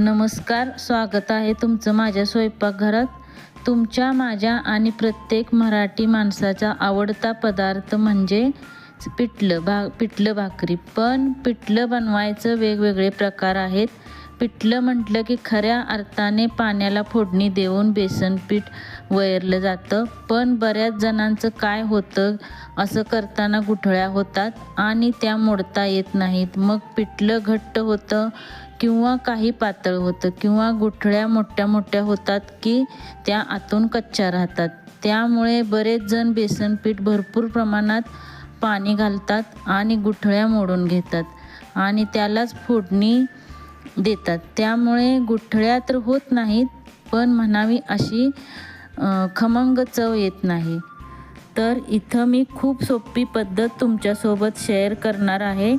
नमस्कार स्वागत आहे तुमचं माझ्या स्वयंपाकघरात. तुमच्या माझ्या आणि प्रत्येक मराठी माणसाचा आवडता पदार्थ म्हणजे पिठलं भा पिठलं भाकरी. पण पिठलं बनवायचं वेगवेगळे प्रकार आहेत. पिठलं म्हटलं की खऱ्या अर्थाने पाण्याला फोडणी देऊन बेसन पीठ वैरलं जातं. पण बऱ्याच जणांचं काय होतं असं करताना गुठळ्या होतात आणि त्या मोडता येत नाहीत. मग पिठलं घट्ट होतं किंवा काही पातळ होतं किंवा गुठळ्या मोठ्या मोठ्या होतात की त्या आतून कच्च्या राहतात. त्यामुळे बरेच जण बेसन पीठ भरपूर प्रमाणात पाणी घालतात आणि गुठळ्या मोडून घेतात आणि त्यालाच फोडणी देतात. त्यामुळे गुठळ्या तर होत नाहीत पण म्हणावी अशी खमंग चव येत नाही. तर इथं मी खूप सोपी पद्धत तुमच्यासोबत शेअर करणार आहे.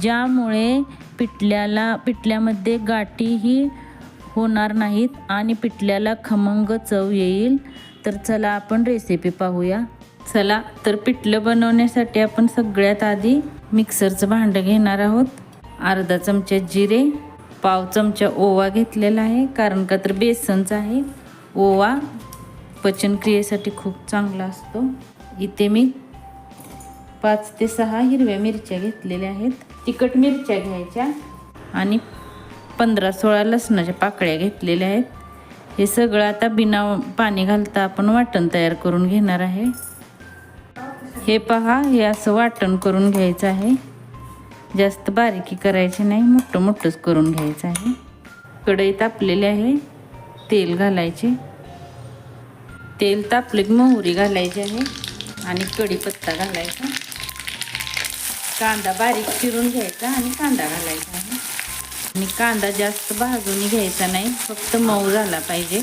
ज्यामुळे पिठल्याला पिठल्यामध्ये गाठीही होणार नाहीत आणि पिठल्याला खमंग चव येईल. तर चला आपण रेसिपी पाहूया. चला तर पिठलं बनवण्यासाठी आपण सगळ्यात आधी मिक्सरचं भांडं घेणार आहोत. अर्धा चमचा जिरे पाव चमचा ओवा घेतलेला आहे कारण का तर बेसनचा आहे. ओवा पचनक्रियेसाठी खूप चांगला असतो. इथे मी पाच ते सहा हिरव्या मिरच्या घेतलेल्या आहेत. तिखट मिरच्या घ्यायच्या आणि पंधरा सोळा लसणाच्या पाकळ्या घेतलेल्या आहेत. हे सगळं आता बिना पाणी घालता आपण वाटण तयार करून घेणार आहे. हे पहा हे असं वाटण करून घ्यायचं आहे. जास्त बारीकी करायची नाही मोठं मोठंच करून घ्यायचं आहे. कढई तापलेली आहे तेल घालायचे. तेल तापले की मोहरी घालायची आहे आणि कढीपत्ता घालायचा. कांदा बारीक चिरून घ्यायचा आणि कांदा घालायचा आहे. आणि कांदा जास्त भाजून घ्यायचा नाही फक्त मऊ झाला पाहिजे.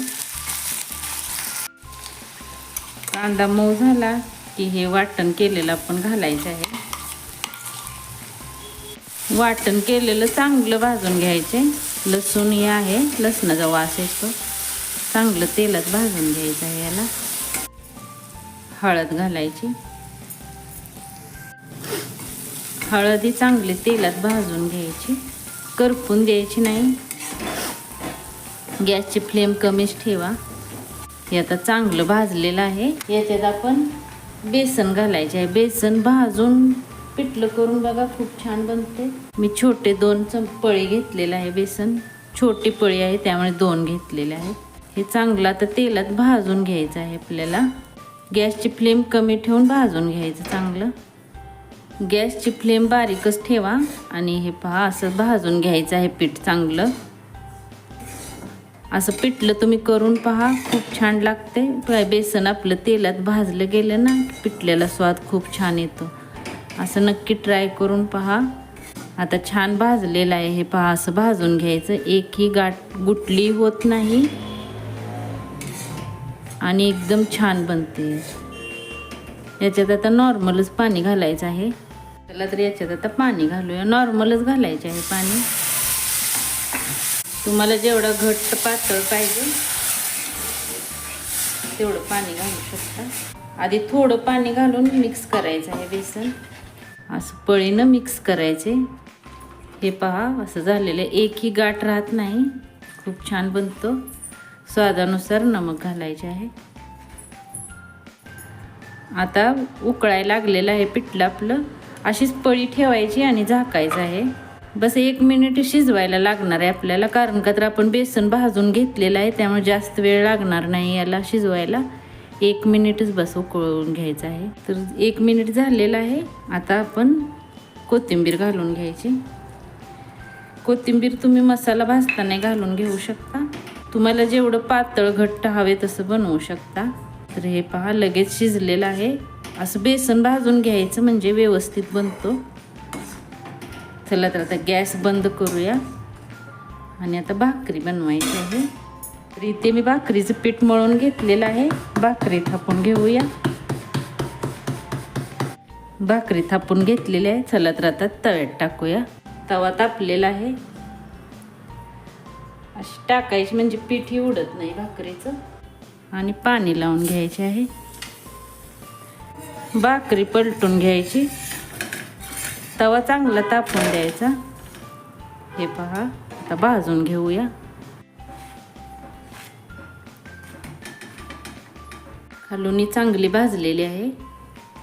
कांदा मऊ झाला की हे वाटण केलेलं आपण घालायचं आहे. वाटण केलेलं चांगलं भाजून घ्यायचे. लसूण हे आहे लसणाचा वास येतो. चांगलं तेलात भाजून घ्यायचं आहे याला. हळद घालायची. हळदी चांगली तेलात भाजून घ्यायची. करपून द्यायची नाही. गॅसची फ्लेम कमीच ठेवा. हे आता चांगलं भाजलेलं आहे. याच्यात आपण बेसन घालायचे आहे. बेसन भाजून पिठलं करून बघा खूप छान बनते मी छोटे दोन चम पळी घेतलेलं आहे बेसन. छोटी पळी आहे त्यामुळे दोन घेतलेले आहेत. हे चांगलं आता तेलात भाजून घ्यायचं आहे आपल्याला. गॅसची फ्लेम कमी ठेवून भाजून घ्यायचं चांगलं. गॅसची फ्लेम बारीकच ठेवा आणि हे पहा असं भाजून घ्यायचं आहे पीठ चांगलं. असं पिठलं तुम्ही करून पहा खूप छान लागते. बेसन आपलं तेलात भाजलं गेलं ना पिठल्याला स्वाद खूप छान येतो. असं नक्की ट्राय करून पहा. आता छान भाजलेलं आहे हे पहा असं भाजून घ्यायचं. एकही गाठ गुटली होत नाही. आणि एकदम छान बनते. याच्यात आता नॉर्मलच पाणी घालायचं आहे. त्याला तर याच्यात आता पाणी घालूया. नॉर्मलच घालायचे आहे पाणी. तुम्हाला जेवढं घट्ट पातळ पाहिजे तेवढं पाणी घालू शकता. आधी थोडं पाणी घालून मिक्स करायचं आहे बेसन. असं पळीनं मिक्स करायचे. हे पहा असं झालेलं आहे. एकही गाठ राहत नाही. खूप छान बनतो. स्वादानुसार नमक घालायचे आहे. आता उकळायला लागलेलं आहे पिठलं आपलं. अशीच पळी ठेवायची आणि झाकायचं आहे. बस एक मिनिट शिजवायला लागणार आहे आपल्याला कारण का तर आपण बेसन भाजून घेतलेलं आहे त्यामुळे जास्त वेळ लागणार नाही याला शिजवायला. एक मिनिटच बस उकळून घ्यायचं आहे. तर एक मिनिट झालेलं आहे. आता आपण कोथिंबीर घालून घ्यायची. कोथिंबीर तुम्ही मसाला भाजताना घालून घेऊ शकता. तुम्हाला जेवढं पातळ घट्ट हवे तसं बनवू शकता. तर हे पहा लगेच शिजलेलं आहे. असं बेसन भाजून घ्यायचं म्हणजे व्यवस्थित बनतो. चला तर आता गॅस बंद करूया. आणि आता भाकरी बनवायची आहे. तर इथे मी भाकरीचं पीठ मळून घेतलेलं आहे. भाकरी थापून घेऊया. भाकरी थापून घेतलेली आहे. चला तर आता तव्यात टाकूया. तवा तापलेला आहे. अशी टाकायची म्हणजे पीठही उडत नाही भाकरीचं. आणि पाणी लावून घ्यायचे आहे. भाकरी पलटून घ्यायची. तवा चांगला तापून द्यायचा. हे पहा आता भाजून घेऊया. खालूनी चांगली भाजलेली आहे.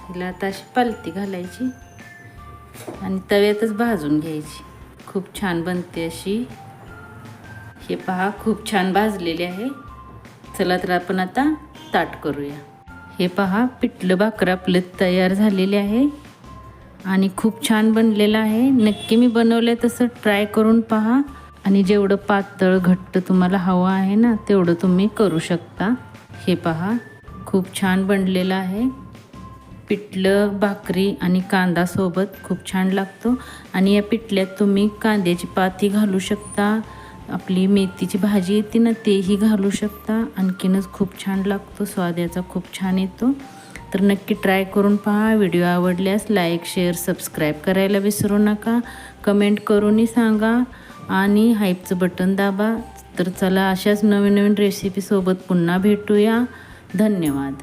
हिला आता अशी पालती घालायची आणि तव्यातच भाजून घ्यायची. खूप छान बनते अशी. हे पहा खूप छान भाजलेली आहे. चला तर आपण आता ताट करूया. हे पहा पिठलं भाकर आपलं तयार झालेले आहे. आणि खूप छान बनलेलं आहे. नक्की मी बनवलं आहे तसं ट्राय करून पहा. आणि जेवढं पातळ घट्ट तुम्हाला हवं आहे ना तेवढं तुम्ही करू शकता. हे पहा खूप छान बनलेलं आहे. पिठलं भाकरी आणि कांदा सोबत खूप छान लागतो. आणि या पिठल्यात तुम्ही कांद्याची पाती घालू शकता. आपली मेथीची भाजी येते ना तेही घालू शकता. आणखीनच खूप छान लागतो स्वाद याचा खूप छान येतो. तर नक्की ट्राय करून पहा. व्हिडिओ आवडल्यास लाईक शेअर सबस्क्राईब करायला विसरू नका. कमेंट करूनही सांगा आणि हाईपचं बटन दाबा. तर चला अशाच नवीन नवीन रेसिपीसोबत पुन्हा भेटूया. धन्यवाद.